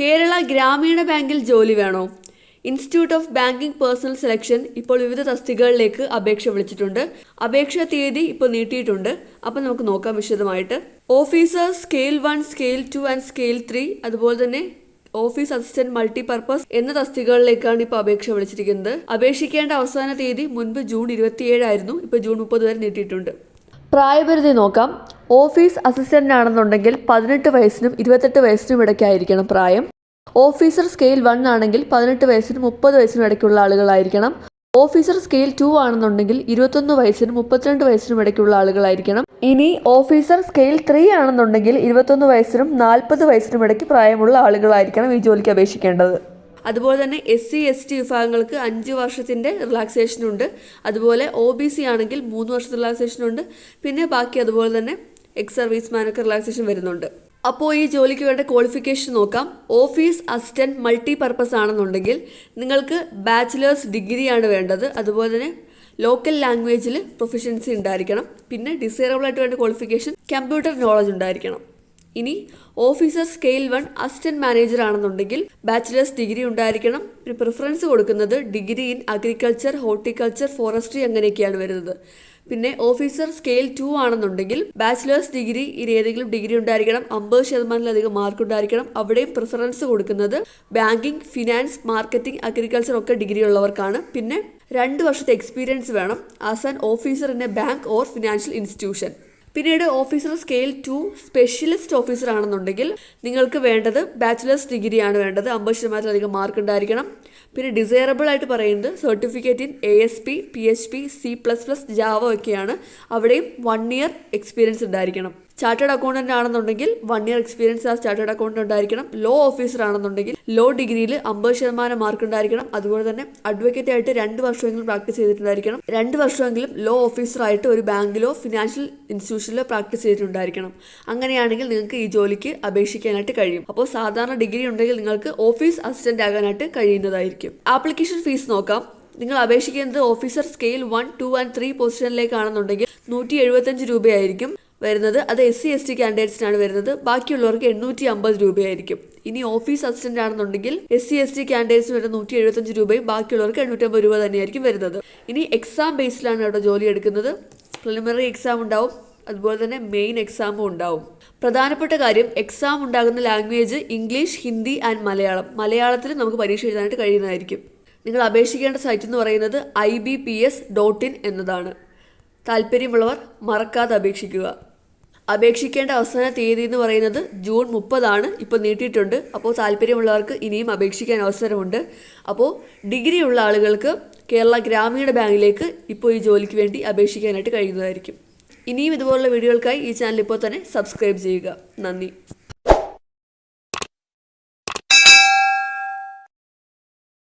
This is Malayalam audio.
കേരള ഗ്രാമീണ ബാങ്കിൽ ജോലി വേണോ? Institute of banking personnel selection ഇപ്പോൾ വിവിധ തസ്തികകളിലേക്ക് അപേക്ഷ വിളിച്ചിട്ടുണ്ട്. അപേക്ഷാ തീയതി ഇപ്പോൾ നീട്ടിയിട്ടുണ്ട്. അപ്പം നമുക്ക് നോക്കാം വിശദമായിട്ട്. Officer scale one scale two and scale three അതുപോലെ തന്നെ ഓഫീസ് അസിസ്റ്റന്റ് മൾട്ടിപർപ്പസ് എന്ന തസ്തികകളിലേക്കാണ് ഇപ്പോൾ അപേക്ഷ വിളിച്ചിരിക്കുന്നത്. അപേക്ഷിക്കേണ്ട അവസാന തീയതി മുൻപ് ജൂൺ ഇരുപത്തിയേഴായിരുന്നു ഇപ്പോൾ ജൂൺ മുപ്പത് വരെ നീട്ടിയിട്ടുണ്ട്. പ്രായപരിധി നോക്കാം. ഓഫീസ് അസിസ്റ്റന്റ് ആണെന്നുണ്ടെങ്കിൽ പതിനെട്ട് വയസ്സിനും ഇരുപത്തെട്ട് വയസ്സിനും ഇടയ്ക്കായിരിക്കണം പ്രായം. ഓഫീസർ സ്കെയിൽ വൺ ആണെങ്കിൽ പതിനെട്ട് വയസ്സിനും മുപ്പത് വയസ്സിനും ഇടയ്ക്കുള്ള ആളുകളായിരിക്കണം. ഓഫീസർ സ്കെയിൽ ടു ആണെന്നുണ്ടെങ്കിൽ ഇരുപത്തൊന്ന് വയസ്സിനും മുപ്പത്തിരണ്ട് വയസ്സിനും ഇടയ്ക്കുള്ള ആളുകളായിരിക്കണം. ഇനി ഓഫീസർ സ്കെയിൽ ത്രീ ആണെന്നുണ്ടെങ്കിൽ ഇരുപത്തൊന്ന് വയസ്സിനും നാൽപ്പത് വയസ്സിനും ഇടയ്ക്ക് പ്രായമുള്ള ആളുകളായിരിക്കണം ഈ ജോലിക്ക് അപേക്ഷിക്കേണ്ടത്. അതുപോലെ തന്നെ എസ് സി എസ് ടി വിഭാഗങ്ങൾക്ക് അഞ്ച് വർഷത്തിന്റെ റിലാക്സേഷൻ ഉണ്ട്. അതുപോലെ ഒ ബി സി ആണെങ്കിൽ മൂന്ന് വർഷത്തെ റിലാക്സേഷൻ ഉണ്ട്. പിന്നെ ബാക്കി അതുപോലെ തന്നെ എക്സ് സർവീസ്മാനൊക്കെ റിലാക്സേഷൻ വരുന്നുണ്ട്. അപ്പോൾ ഈ ജോലിക്ക് വേണ്ട ക്വാളിഫിക്കേഷൻ നോക്കാം. ഓഫീസ് അസിസ്റ്റന്റ് മൾട്ടി പർപ്പസ് ആണെന്നുണ്ടെങ്കിൽ നിങ്ങൾക്ക് ബാച്ചിലേഴ്സ് ഡിഗ്രിയാണ് വേണ്ടത്. അതുപോലെ തന്നെ ലോക്കൽ ലാംഗ്വേജിൽ പ്രൊഫഷൻസി ഉണ്ടായിരിക്കണം. പിന്നെ ഡിസൈറബിൾ ആയിട്ട് വേണ്ട ക്വാളിഫിക്കേഷൻ കമ്പ്യൂട്ടർ നോളജ് ഉണ്ടായിരിക്കണം. ഇനി officer scale one assistant manager ആണെന്നുണ്ടെങ്കിൽ ബാച്ചിലേഴ്സ് ഡിഗ്രി ഉണ്ടായിരിക്കണം. പിന്നെ പ്രിഫറൻസ് കൊടുക്കുന്നത് degree in agriculture horticulture forestry അങ്ങനെയൊക്കെയാണ് വരുന്നത്. പിന്നെ ഓഫീസർ സ്കെയിൽ ടു ആണെന്നുണ്ടെങ്കിൽ ബാച്ചിലേഴ്സ് ഡിഗ്രി ഇനി ഏതെങ്കിലും ഡിഗ്രി ഉണ്ടായിരിക്കണം. അമ്പത് ശതമാനത്തിലധികം മാർക്ക് ഉണ്ടായിരിക്കണം. അവിടെയും പ്രിഫറൻസ് കൊടുക്കുന്നത് ബാങ്കിങ് ഫിനാൻസ് മാർക്കറ്റിംഗ് അഗ്രികൾച്ചർ ഒക്കെ ഡിഗ്രി ഉള്ളവർക്കാണ്. പിന്നെ രണ്ട് വർഷത്തെ എക്സ്പീരിയൻസ് വേണം as an officer in a bank or financial institution പിന്നീട് officer scale two specialist officer ആണെന്നുണ്ടെങ്കിൽ നിങ്ങൾക്ക് വേണ്ടത് ബാച്ചിലേഴ്സ് ഡിഗ്രിയാണ് വേണ്ടത്. അമ്പത് ശതമാനത്തിലധികം മാർക്ക് ഉണ്ടായിരിക്കണം. പിന്നെ ഡിസൈറബിൾ ആയിട്ട് പറയുന്നത് certificate in A S P P H P C plus plus Java ഒക്കെയാണ്. അവിടെയും വൺ ഇയർ എക്സ്പീരിയൻസ് ഉണ്ടായിരിക്കണം. ചാർട്ടേഡ് അക്കൗണ്ടന്റ് ആണെന്നുണ്ടെങ്കിൽ വൺ ഇയർ എക്സ്പീരിയൻസ് ആ ചാർട്ടേഡ് അക്കൗണ്ടന്റ് ഉണ്ടായിരിക്കണം. ലോ ഓഫീസർ ആണെന്നുണ്ടെങ്കിൽ ലോ ഡിഗ്രിയിൽ അമ്പത് ശതമാനം മാർക്ക് ഉണ്ടായിരിക്കണം. അതുപോലെ തന്നെ അഡ്വക്കേറ്റ് ആയിട്ട് രണ്ട് വർഷമെങ്കിലും പ്രാക്ടീസ് ചെയ്തിട്ടുണ്ടായിരിക്കണം. രണ്ട് വർഷമെങ്കിലും ലോ ഓഫീസർ ആയിട്ട് ഒരു ബാങ്കിലോ ഫിനാൻഷ്യൽ ഇൻസ്റ്റിറ്റ്യൂഷനിലോ പ്രാക്ടീസ് ചെയ്തിട്ടുണ്ടായിരിക്കണം. അങ്ങനെയാണെങ്കിൽ നിങ്ങൾക്ക് ഈ ജോലിക്ക് അപേക്ഷിക്കാനായിട്ട് കഴിയും. അപ്പോൾ സാധാരണ ഡിഗ്രി ഉണ്ടെങ്കിൽ നിങ്ങൾക്ക് ഓഫീസ് അസിസ്റ്റന്റ് ആകാനായിട്ട് കഴിയുന്നതായിരിക്കും. ആപ്ലിക്കേഷൻ ഫീസ് നോക്കാം. നിങ്ങൾ അപേക്ഷിക്കുന്നത് officer scale one two and three പൊസിഷനിലേക്കാണെന്നുണ്ടെങ്കിൽ നൂറ്റി എഴുപത്തഞ്ച് രൂപയായിരിക്കും. വരുന്നത്. അത് എസ് സി എസ് ടി കാൻഡിഡേറ്റ്സിനാണ് വരുന്നത്. ബാക്കിയുള്ളവർക്ക് എണ്ണൂറ്റി അമ്പത് രൂപയായിരിക്കും. ഇനി ഓഫീസ് അസിസ്റ്റന്റ് ആണെന്നുണ്ടെങ്കിൽ എസ് സി എസ് ടി കാൻഡിഡേറ്റ്സിന് വരുന്ന നൂറ്റി എഴുപത്തഞ്ച് രൂപയും ബാക്കിയുള്ളവർക്ക് എണ്ണൂറ്റമ്പത് രൂപ തന്നെയായിരിക്കും വരുന്നത്. ഇനി എക്സാം ബേസിലാണ് അവിടെ ജോലി എടുക്കുന്നത്. പ്രിലിമിനറി എക്സാം ഉണ്ടാവും. അതുപോലെ തന്നെ മെയിൻ എക്സാമും ഉണ്ടാവും. പ്രധാനപ്പെട്ട കാര്യം എക്സാം ഉണ്ടാകുന്ന language English Hindi and Malayalam. മലയാളത്തിൽ നമുക്ക് പരീക്ഷ എഴുതാനായിട്ട് കഴിയുന്നതായിരിക്കും. നിങ്ങൾ അപേക്ഷിക്കേണ്ട സൈറ്റ് എന്ന് പറയുന്നത് I B P S dot in എന്നതാണ്. താല്പര്യമുള്ളവർ മറക്കാതെ അപേക്ഷിക്കുക. അപേക്ഷിക്കേണ്ട അവസാന തീയതി എന്ന് പറയുന്നത് ജൂൺ മുപ്പതാണ്. ഇപ്പോൾ നീട്ടിയിട്ടുണ്ട്. അപ്പോൾ താല്പര്യമുള്ളവർക്ക് ഇനിയും അപേക്ഷിക്കാൻ അവസരമുണ്ട്. അപ്പോൾ ഡിഗ്രി ഉള്ള ആളുകൾക്ക് കേരള ഗ്രാമീണ ബാങ്കിലേക്ക് ഇപ്പോൾ ഈ ജോലിക്ക് വേണ്ടി അപേക്ഷിക്കാനായിട്ട് കഴിയുന്നതായിരിക്കും. ഇനിയും ഇതുപോലുള്ള വീഡിയോകൾക്കായി ഈ ചാനൽ ഇപ്പോൾ തന്നെ സബ്സ്ക്രൈബ് ചെയ്യുക. നന്ദി.